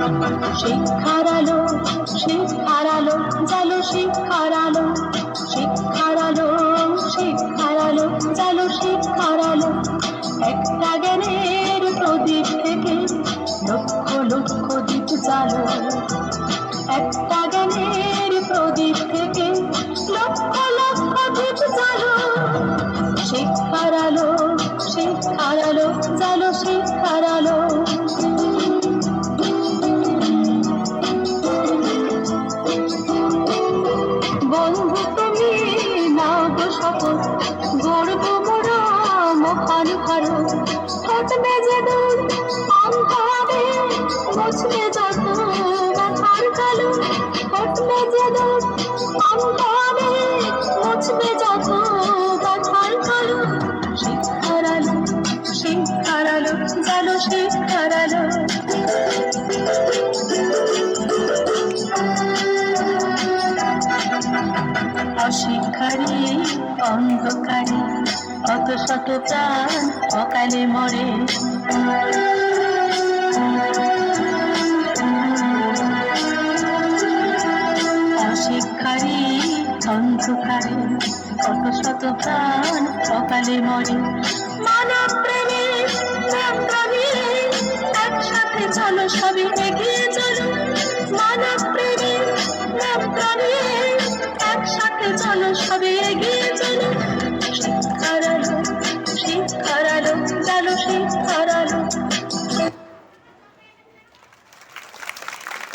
শিক্ষার আলো শিক্ষার আলো জালো শিক্ষার আলো শিক্ষার আলো শিক্ষার আলো জালো শিক্ষার আলো একটা জ্ঞানের প্রদীপ থেকে লক্ষ লক্ষ দ্বীপ জালো। একটা জ্ঞানের প্রদীপ থেকে লক্ষ লক্ষ দ্বীপ জালো। শিক্ষার আলো শিক্ষার আলো জালো শিক্ষার আলো মহান ভারত ঘটবে যে দূর? অন্ত হবে মুছবে যত, মাথার কালো ঘটবে যে দূর? অন্ত হবে মুছবে যত, মাথার কালো। শিক্ষার আলো জানো শিক্ষার অশিক্ষারে অন্ধকারে অত শত প্রাণ অকালে মরে। অশিক্ষারে অন্ধকারে অত শত প্রাণ অকালে মরে। মানব প্রেমে একসাথে চলো সবে এগিয়ে চলো। মানব প্রেমে একসাথে চলো সবে